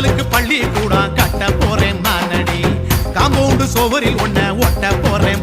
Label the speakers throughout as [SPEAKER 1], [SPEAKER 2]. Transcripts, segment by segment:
[SPEAKER 1] காதலுக்கு பள்ளி கூட கட்ட போறேன் நானடி காம்பவுண்டு சோவரில் ஒன்ன ஒட்ட போறேன்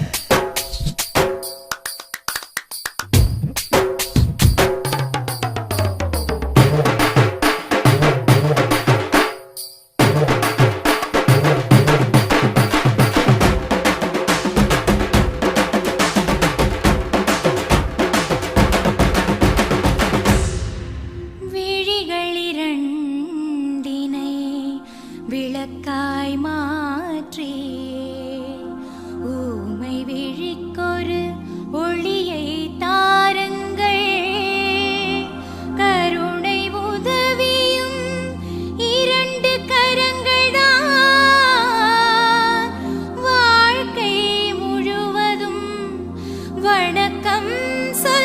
[SPEAKER 2] வணக்கம்
[SPEAKER 1] சொல்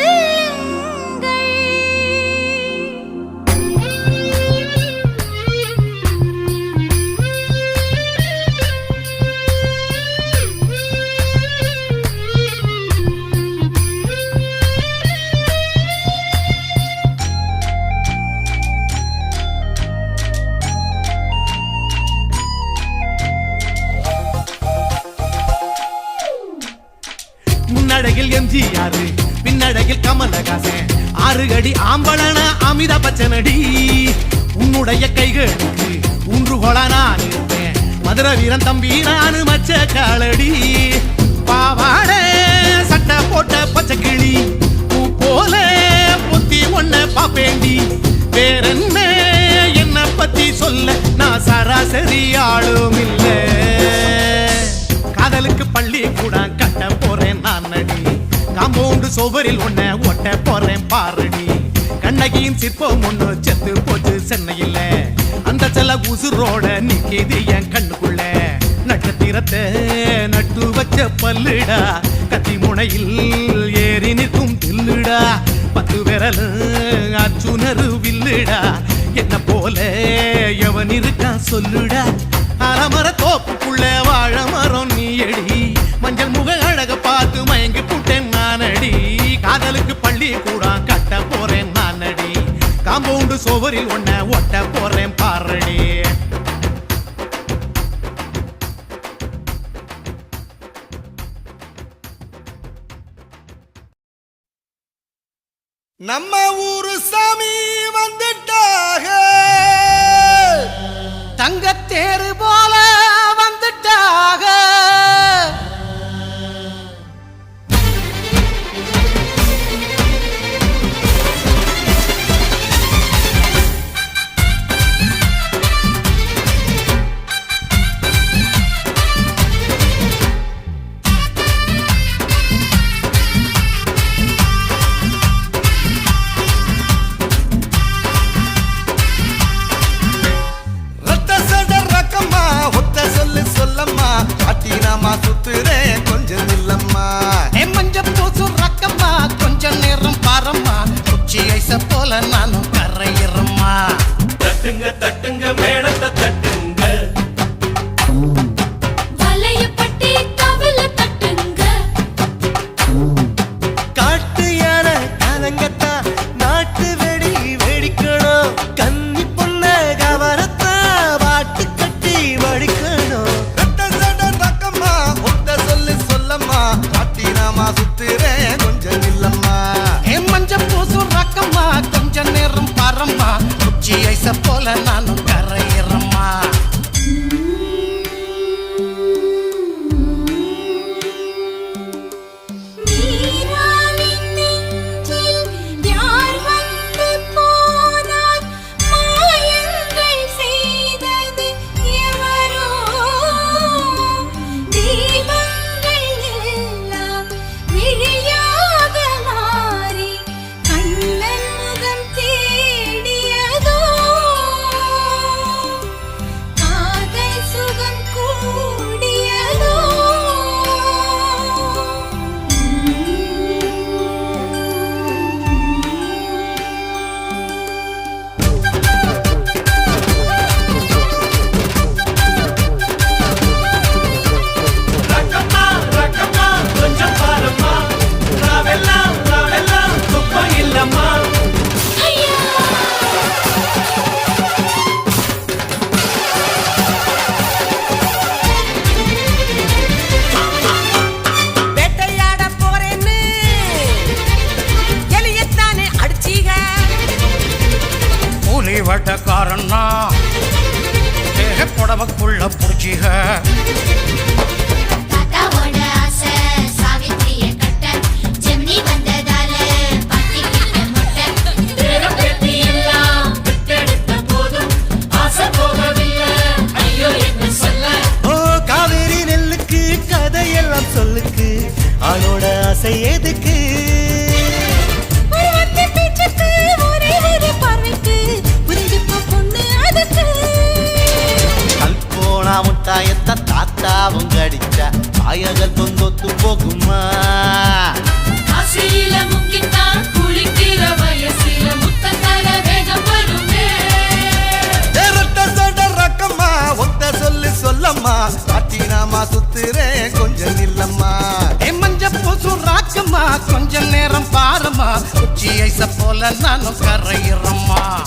[SPEAKER 1] ராஜனடி உன்னுடைய கைகளுக்கு ஊன்றுகோலா நான் இருப்பேன். மதுர வீரன் தம்பி நானு மச்ச காலடி. பாவாட சட்டை போட்ட பச்சை கிளி. பூ போல புத்தி ஒன்ன பாப்பேண்டி. வேறென்ன என்ன பத்தி சொல்ல நான் சராசரி ஆளும் இல்ல. காதலுக்கு பள்ளி கூட கட்ட போறேன் நான் நடி காம்பவுண்டு சுவரில் ஒன்ன ஒட்ட போறேன் பாருடி. கண்ணகியின் சிற்பம் ஒண்ணு செத்து போச்சு சென்னையில். அந்த செல உசுரோட நிக்கிது என் கண்ணுக்குள்ள. நட்சத்திரத்தை நட்டு வச்ச பல்லுடா. கத்தி முனையில் ஏறி நிற்கும் தில்லுடா பத்து விரல் அச்சுணரு வில்லுடா. என்ன போல எவன் இருக்கான் சொல்லுடா. அலமர தோப்புக்குள்ள வாழ மரம் நீ எடி மஞ்சள் முக அழக பார்த்து மயங்கி புட்டேன் நானடி. காதலுக்கு பள்ளி
[SPEAKER 3] காம்பவுண்டு சுவரில் ஒன்ன ஒட்ட போறேன் பாருடே.
[SPEAKER 4] நம்ம ஊரு சாமி
[SPEAKER 3] வந்துட்ட. போல நானும் கரையிறமா
[SPEAKER 5] தட்டுங்க
[SPEAKER 3] தட்டு. புடவக்குள்ள
[SPEAKER 4] பூச்சிக ஆகுமா சொல்லம்மா. காட்டினாமா சுத்துறேன் கொஞ்சம் நில்லம்மா.
[SPEAKER 3] மஞ்ச பூசு ராக்கம்மா
[SPEAKER 4] கொஞ்சம்
[SPEAKER 1] நேரம் பாரம்மா. உச்சி ஐச போல நானும் கரையிறம்மா.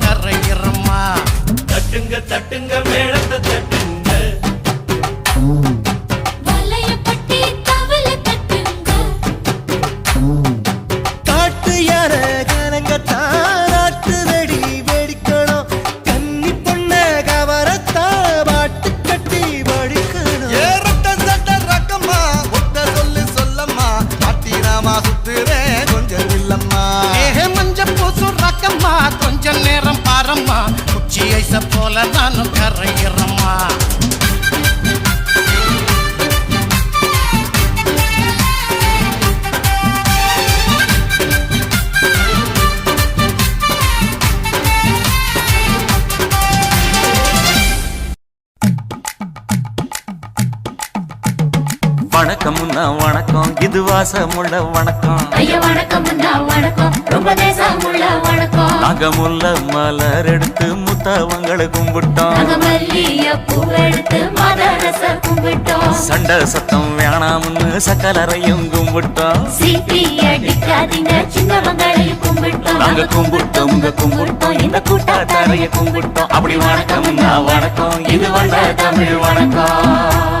[SPEAKER 6] வணக்கம் இது வாசமுள்ள வணக்கம்.
[SPEAKER 2] ஐயா வணக்கம் வணக்கம். ரொம்ப தேசமுள்ள வணக்கம்.
[SPEAKER 6] நாங்க முல்ல மலர் எடுத்து முத்தவங்களை கும்பிட்டோம். சண்டை சத்தம் வேணாம்னு சக்கலரையும் கும்பிட்டோம். நாங்க கும்பிட்டோம் உங்க கும்பிட்டோம் இந்த கூட்டாத்தாரைய கும்பிட்டோம். அப்படி வணக்கம் வணக்கம். இது வந்த தமிழ் வணக்கம்.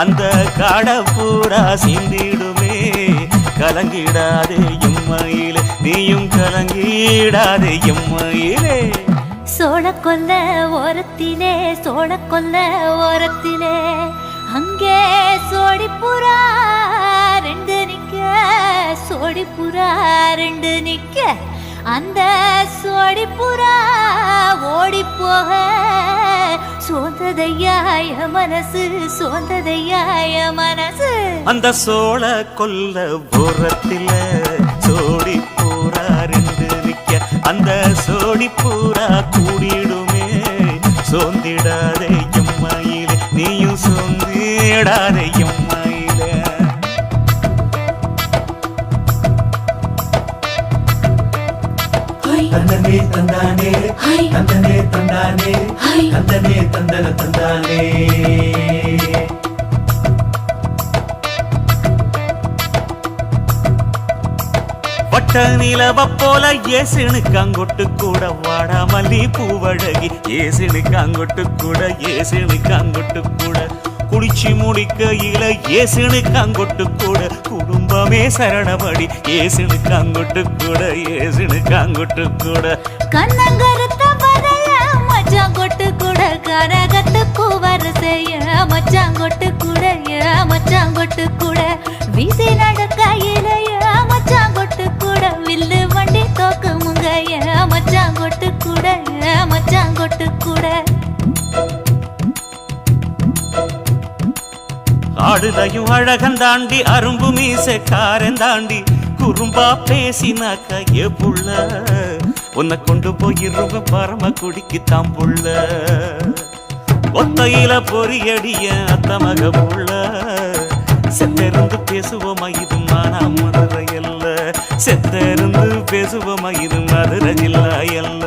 [SPEAKER 6] அந்த காட சிந்திடுமே. கலங்கிடாதே எம்மையிலே நீயும் கலங்கிடாதே எம்மையிலே.
[SPEAKER 2] சோழ கொல்ல ஓரத்திலே சோழ கொல்ல ஓரத்திலே. அங்கே சோடிப்புறா ரெண்டு நிக்க சோடிப்புறா ரெண்டு நிக்க அந்த சோடிப்புறா ஓடி போக. சோந்ததையாய மனசு சோந்ததையாய மனசு.
[SPEAKER 6] அந்த சோழ கொல்ல போறத்தில சோடி பூரா ரெண்டு நிக்க. அந்த சோடி பூரா கூடிடுமே சோந்திடாதே எம்மையிலே. நீயும் சோந்திடாதே
[SPEAKER 7] தந்தனே தந்தானே தந்தனே தந்தானே தந்தனே தந்தன தந்தானே.
[SPEAKER 6] வட்ட நிலவ போல ஏசுனு காங்கொட்டு கூட வாடா மல்லி பூவழகி ஏசுனு காங்கொட்டு கூட ஏசுனு காங்கொட்டு கூட. குளிச்சு முடிக்கையில ஏசுனு காங்கொட்டு கூட. குடும்பமே சரணபடி ஏசுனுக்கு அங்குட்டு கூட ஏசுனுக்கு அங்குட்டு கூட
[SPEAKER 2] கண்ணங்கருத்த பதைய மச்சான் கூட கரகத்துக்கு வரிசைய மச்சான் கொட்டு கூட மச்சாங்கொட்டு கூட வீசி நடக்க இலைய மச்சாங்கொட்டு கூட வில்லு வண்டி தோக்கு முங்கைய மச்சாங்கொட்டு கூட மச்சாங்கொட்டு கூட
[SPEAKER 6] ஆடுதையும் அழகன் தாண்டி அரும்பு மீசக்காரன் தாண்டி குறும்பா பேசினாக்க ஏ புள்ள உன்னை கொண்டு போயிருவ பரம குடிக்கு தாம்புள்ள ஒத்தையில பொறியடிய அத்த மக புள்ள. செத்திருந்து பேசுவோமா இது மானா மதுரை அல்ல செத்திருந்து பேசுவோமா இது மதுரை ஜில்லா அல்ல